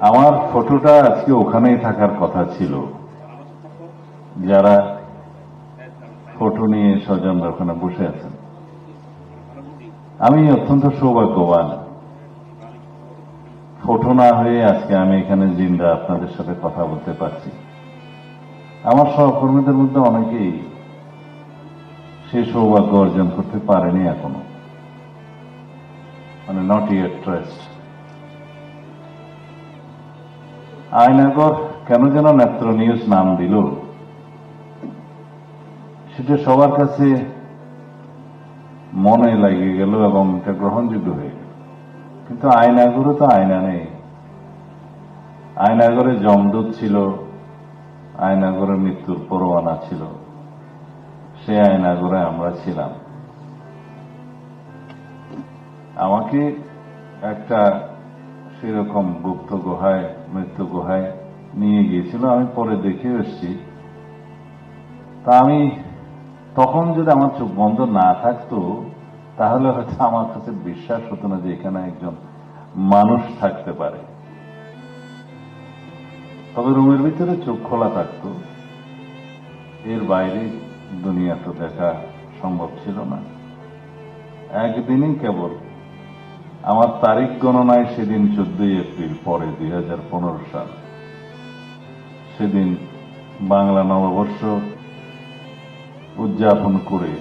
আমার ফটোটা আজকে ওখানেই থাকার কথা ছিল। যারা ফটো নিয়ে স্বজনরা ওখানে বসে আছেন। আমি অত্যন্ত সৌভাগ্যবান। ফটো না হয়ে আজকে আমি এখানে জিন্দা আপনাদের সাথে কথা বলতে পারছি। আমার সহকর্মীদের মধ্যে অনেকেই সে সৌভাগ্য অর্জন করতে পারেনি এখনও। মানে নট ইয়ার ট্রাস্ট আয়নাগর কেন যেন নেত্র নিউজ নাম দিল? সেটা সবার কাছে মনে লাগিয়ে গেল এবং এটা গ্রহণযোগ্য হয়ে গেল। কিন্তু আয়নাগরও তো আয়না নেই। আয়নাগরে জমদূত ছিল আয়নাগরে মৃত্যুর পরোয়ানা ছিল। সে আয়নাগরে আমরা ছিলাম। আমাকে একটা সেরকম গুপ্ত গুহায়, মৃত্যু গুহায় নিয়ে গিয়েছিল, আমি পরে দেখে এসছি। তা আমি তখন যদি আমার চোখ বন্ধ না থাকতো, তাহলে হয়তো আমার কাছে বিশ্বাস হতো না যে এখানে একজন মানুষ থাকতে পারে। তবে রুমের ভিতরে চোখ খোলা থাকতো। এর বাইরে দুনিয়া তো দেখা সম্ভব ছিল না। একদিনই কেবল আমার তারিখ গণনায় সেদিন চোদ্দই এপ্রিল পরে দুই হাজার পনেরো সাল। সেদিন বাংলা নববর্ষ উদযাপন করে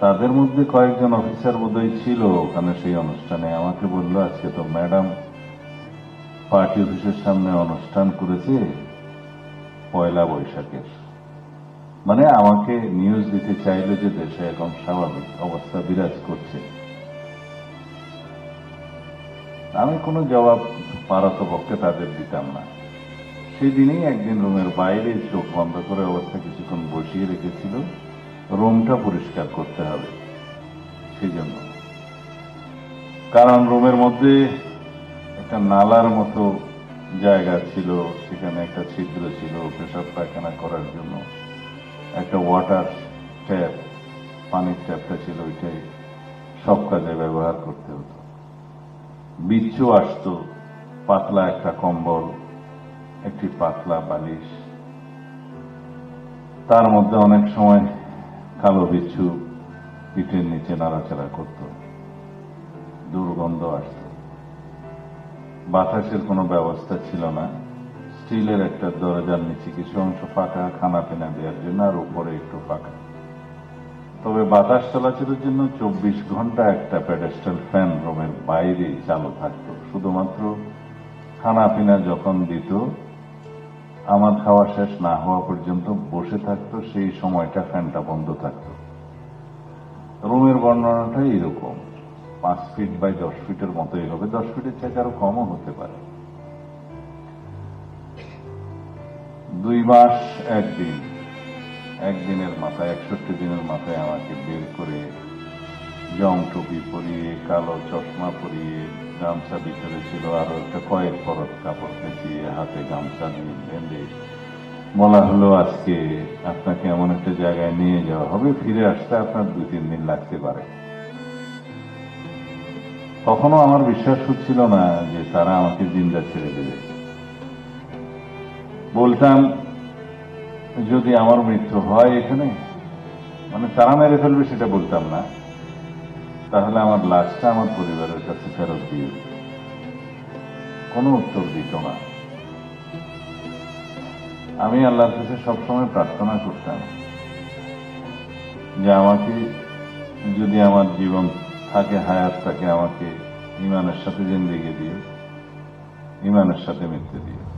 তাদের মধ্যে কয়েকজন অফিসার বোধহয় ছিল, ওখানে সেই অনুষ্ঠানে আমাকে বলল, আজকে তো ম্যাডাম পার্টি অফিসের সামনে অনুষ্ঠান করেছে পয়লা বৈশাখের। মানে আমাকে নিউজ দিতে চাইলো যে দেশে এখন স্বাভাবিক অবস্থা বিরাজ করছে। আমি কোনো জবাব পারতপক্ষে তাদের দিতাম না। সেদিনই একদিন রুমের বাইরে চোখ বন্ধ করে অবস্থা কিছুক্ষণ বসিয়ে রেখেছিল, রুমটা পরিষ্কার করতে হবে। সেই জন্য কারণ রুমের মধ্যে একটা নালার মতো জায়গা ছিল, সেখানে একটা ছিদ্র ছিল পেশাব পায়খানা করার জন্য। একটা ওয়াটার ট্যাপ, পানির ট্যাপটা ছিল, ওইটাই সব কাজে ব্যবহার করতে হতো। বিচ্ছু আসতো, পাতলা একটা কম্বল, একটি পাতলা বালিশ। তার মধ্যে অনেক সময় কালো বিচ্ছু পিঠের নিচে নাড়াচাড়া করত। দুর্গন্ধ আসত। বাতাসের কোনো ব্যবস্থা ছিল না। স্টিলের একটা দরজার নিচে কিছু অংশ ফাঁকা খানা পিনা দেওয়ার জন্য আর উপরে একটু ফাঁকা। তবে বাতাস চলাচলের জন্য চব্বিশ ঘণ্টা একটা প্যাডেস্টাল ফ্যান রুমের বাইরে চালু থাকতো। শুধুমাত্র খানা পিনা যখন দিত, আমার খাওয়া শেষ না হওয়া পর্যন্ত বসে থাকতো, সেই সময়টা ফ্যানটা বন্ধ থাকতো। রুমের বর্ণনাটা এরকম। পাঁচ ফিট বাই দশ ফিটের মতোই হবে দশ ফিটের চাইতে আরও কমও হতে পারে। দুই মাস একদিন। একদিনের মাথায়, একষট্টি দিনের মাথায় আমাকে বের করে জং টুপি পরিয়ে, কালো চশমা পরিয়ে গামছা ভিতরে ছিল, আরও একটা কয়েক পরত কাপড় পেঁচিয়ে হাতে গামছা দিয়ে বেঁধে, বলা হলো আজকে আপনাকে এমন একটা জায়গায় নিয়ে যাওয়া হবে, ফিরে আসতে আপনার দুই, তিন দিন লাগতে পারে। তখনও আমার বিশ্বাস হচ্ছিল না যে তারা আমাকে জিন্দা ছেড়ে দেবে। বলতাম যদি আমার মৃত্যু হয় এখানে মানে তারা মেরে ফেলবে সেটা বলতাম না। তাহলে আমার লাশটা আমার পরিবারের কাছে ফেরত দিয়ে কোনো উত্তর দিত না। আমি আল্লাহর কাছে সবসময় প্রার্থনা করতাম যে আমাকে, যদি আমার জীবন থাকে, হায়াত থাকে, আমাকে ইমানের সাথে জিন্দিগি দিয়ে, ইমানের সাথে মৃত্যু দিয়ে।